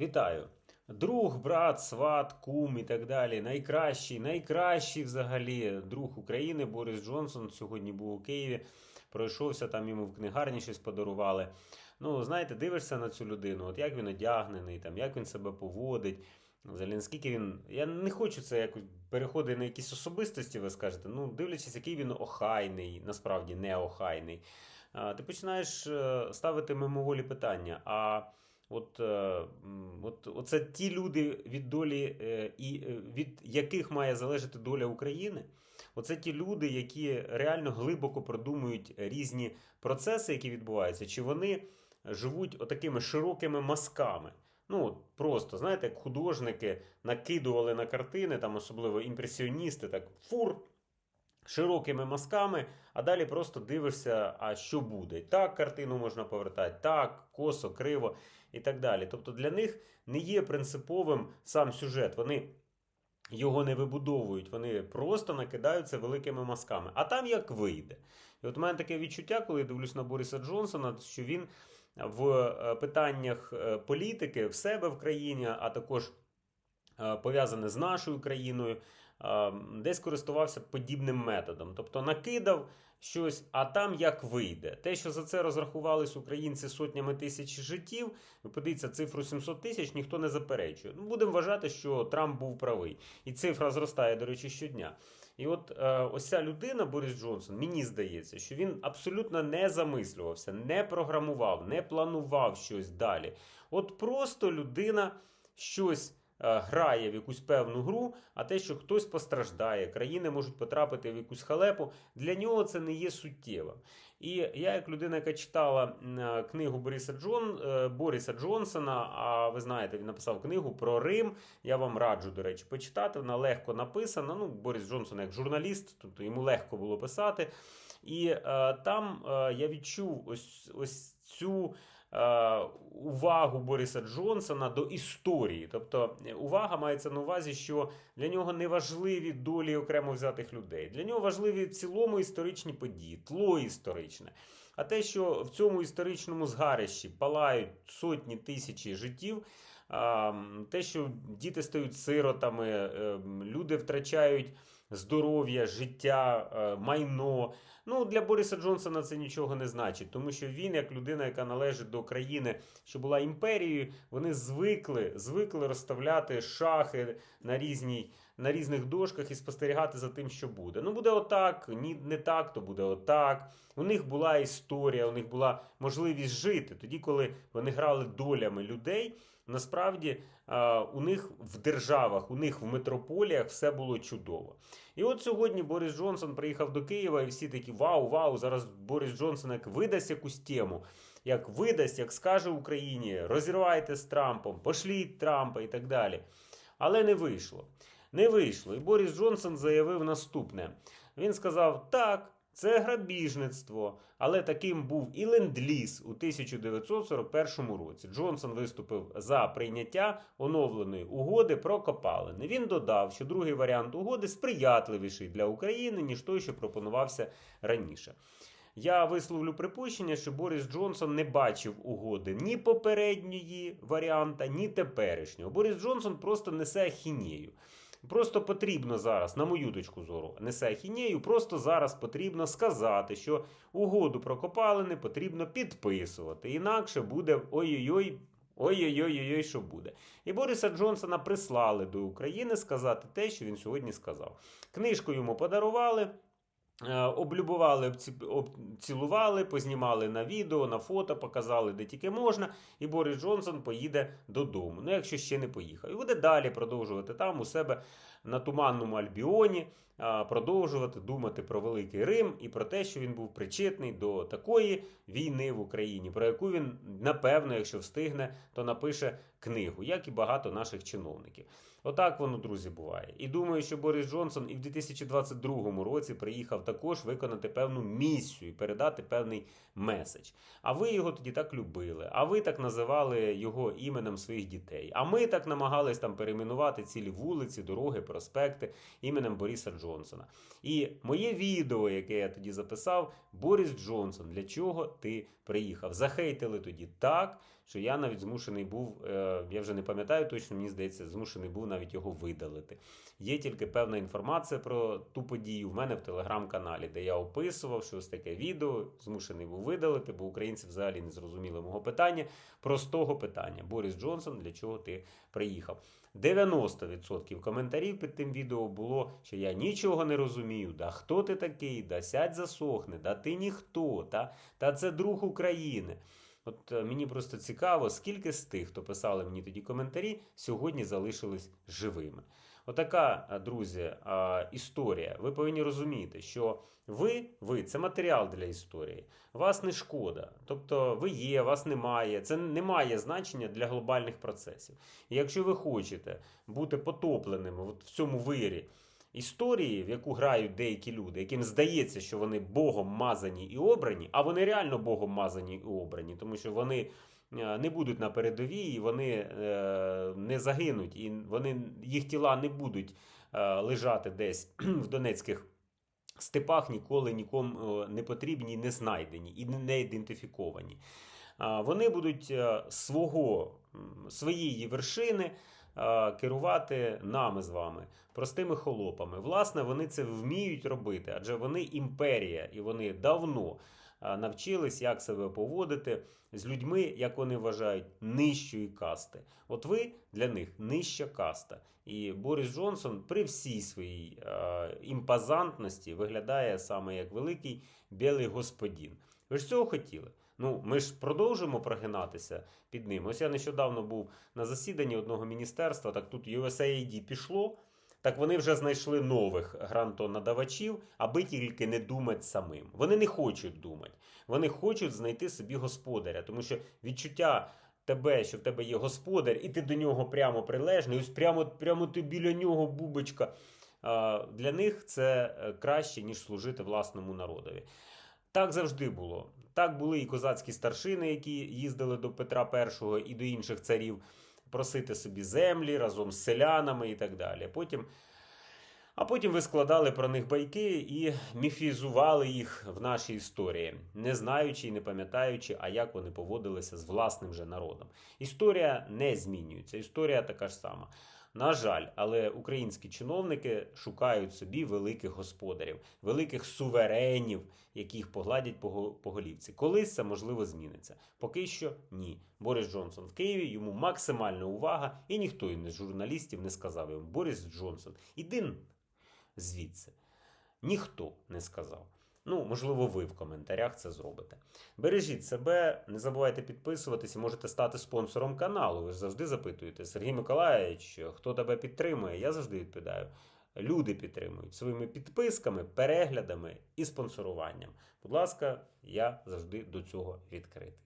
Вітаю! Друг, брат, сват, кум і так далі. Найкращий, найкращий взагалі друг України Борис Джонсон сьогодні був у Києві. Пройшовся там йому в книгарні щось подарували. Ну, знаєте, дивишся на цю людину, от як він одягнений, там, як він себе поводить. Взагалі, наскільки він. Я не хочу це якось переходити на якісь особистості, ви скажете. Ну, дивлячись, який він охайний, насправді не охайний. Ти починаєш е, ставити мимоволі питання. А от, е, от оце ті люди, від долі е, і е, від яких має залежати доля України. Оце ті люди, які реально глибоко продумують різні процеси, які відбуваються, чи вони живуть отакими широкими мазками. Ну, просто, знаєте, як художники накидували на картини, там особливо імпресіоністи, так фур широкими мазками, а далі просто дивишся, а що буде. Так картину можна повертати, так, косо, криво і так далі. Тобто для них не є принциповим сам сюжет. Вони його не вибудовують, вони просто накидаються великими мазками. А там як вийде. І от у мене таке відчуття, коли я дивлюсь на Бориса Джонсона, що він в е, питаннях е, політики в себе в країні, а також е, пов'язане з нашою країною, десь користувався подібним методом. Тобто накидав щось, а там як вийде. Те, що за це розрахувались українці сотнями тисяч життів, ви подивіться, цифру 700 тисяч ніхто не заперечує. Ну, будемо вважати, що Трамп був правий. І цифра зростає, до речі, щодня. І от е, ось ця людина, Борис Джонсон, мені здається, що він абсолютно не замислювався, не програмував, не планував щось далі. От просто людина щось. Е, Грає в якусь певну гру, а те, що хтось постраждає, країни можуть потрапити в якусь халепу, для нього це не є суттєво. І я, як людина, яка читала е, книгу Бориса Джон, е, Бориса Джонсона, а ви знаєте, він написав книгу про Рим. Я вам раджу, до речі, почитати. Вона легко написана. Ну, Борис Джонсон як журналіст, тобто йому легко було писати. І там я відчув ось, ось цю. Е, Увагу Бориса Джонсона до історії, тобто е, увага мається на увазі, що для нього не важливі долі окремо взятих людей. Для нього важливі в цілому історичні події, тло історичне. А те, що в цьому історичному згарищі палають сотні тисячі життів, те, що діти стають сиротами, е, люди втрачають здоров'я, життя, е, майно. Ну, для Бориса Джонсона це нічого не значить, тому що він, як людина, яка належить до країни, що була імперією, вони звикли, звикли розставляти шахи на різній. На різних дошках і спостерігати за тим, що буде. Ну, буде отак, ні, не так, то буде отак. У них була історія, у них була можливість жити. Тоді, коли вони грали долями людей, насправді у них в державах, у них в метрополіях все було чудово. І от сьогодні Борис Джонсон приїхав до Києва, і всі такі вау, вау, зараз Борис Джонсон як видасть якусь тему, як видасть, як скаже Україні, розірвайте з Трампом, пошліть Трампа і так далі. Але не вийшло. Не вийшло. І Борис Джонсон заявив наступне: він сказав: так. Це грабіжництво, але таким був і ленд-ліз у 1941 році. Джонсон виступив за прийняття оновленої угоди про копалини. Він додав, що другий варіант угоди сприятливіший для України, ніж той, що пропонувався раніше. Я висловлю припущення, що Борис Джонсон не бачив угоди ні попередньої варіанта, ні теперішнього. Борис Джонсон просто несе ахінею. Просто потрібно зараз, на мою точку зору, несе ахінею, просто зараз потрібно сказати, що угоду про копалини потрібно підписувати. Інакше буде ой-ой-ой. Ой-ой-ой, що буде. І Бориса Джонсона прислали до України сказати те, що він сьогодні сказав. Книжку йому подарували. Е, Облюбували, обці- обцілували, познімали на відео, на фото, показали, де тільки можна, і Борис Джонсон поїде додому. Ну, якщо ще не поїхав. І буде далі продовжувати там у себе на туманному Альбіоні, продовжувати думати про Великий Рим і про те, що він був причетний до такої війни в Україні, про яку він, напевно, якщо встигне, то напише книгу, як і багато наших чиновників. Отак воно, друзі, буває. І думаю, що Борис Джонсон і в 2022 році приїхав також виконати певну місію, і передати певний меседж. А ви його тоді так любили, а ви так називали його іменем своїх дітей. А ми так намагались там перейменувати цілі вулиці, дороги, проспекти іменем Бориса Джонсона. І моє відео, яке я тоді записав, Борис Джонсон, для чого ти приїхав? Захейтили тоді так, що я навіть змушений був, е, я вже не пам'ятаю точно, мені здається, змушений був навіть його видалити. Є тільки певна інформація про ту подію в мене в телеграм-каналі, де я описував, що ось таке відео змушений був видалити, бо українці взагалі не зрозуміли мого питання. Простого питання: Борис Джонсон, для чого ти приїхав? 90% коментарів під тим відео було, що я нічого не розумію. Да хто ти такий? Да сядь засохне, да ти ніхто, та, та це друг України. От е, мені просто цікаво, скільки з тих, хто писали мені тоді коментарі, сьогодні залишились живими. Отака, е, друзі, е, історія. Ви повинні розуміти, що ви, ви це матеріал для історії. Вас не шкода. Тобто ви є, вас немає. Це не має значення для глобальних процесів. І якщо ви хочете бути потопленими от в цьому вирі історії, в яку грають деякі люди, яким здається, що вони Богом мазані і обрані, а вони реально Богом мазані і обрані, тому що вони. Е, Не будуть на передовій, і вони е, не загинуть, і вони, їх тіла не будуть е, лежати десь в Донецьких степах, ніколи нікому не потрібні, не знайдені і не- ідентифіковані. Вони будуть свого, своєї вершини керувати нами з вами, простими холопами. Власне, вони це вміють робити, адже вони імперія, і вони давно навчились, як себе поводити з людьми, як вони вважають, нижчої касти. От ви для них нижча каста. І Борис Джонсон при всій своїй імпозантності виглядає саме як великий білий господин. Ви ж цього хотіли? Ну, ми ж продовжуємо прогинатися під ним. Ось я нещодавно був на засіданні одного міністерства, так тут USAID пішло. Так вони вже знайшли нових грантонадавачів, аби тільки не думати самим. Вони не хочуть думати. Вони хочуть знайти собі господаря, тому що відчуття тебе, що в тебе є господар, і ти до нього прямо прилежний, ось прямо, прямо ти біля нього бубочка. Для них це е, краще, ніж служити власному народові. Так завжди було. Так були і козацькі старшини, які їздили до Петра І і до інших царів просити собі землі разом з селянами і так далі. Потім, а потім ви складали про них байки і міфізували їх в нашій історії, не знаючи і не пам'ятаючи, а як вони поводилися з власним же народом. Історія не змінюється, історія така ж сама. На жаль, але українські чиновники шукають собі великих господарів, великих суверенів, яких погладять по голівці. Колись це можливо зміниться. Поки що ні. Борис Джонсон в Києві йому максимальна увага, і ніхто із журналістів не сказав йому: Борис Джонсон, іди звідси. Ніхто не сказав. Ну, можливо, ви в коментарях це зробите. Бережіть себе, не забувайте підписуватися, можете стати спонсором каналу. Ви ж завжди запитуєте, Сергій Миколаївич, хто тебе підтримує? Я завжди відповідаю. Люди підтримують своїми підписками, переглядами і спонсоруванням. Будь ласка, я завжди до цього відкритий.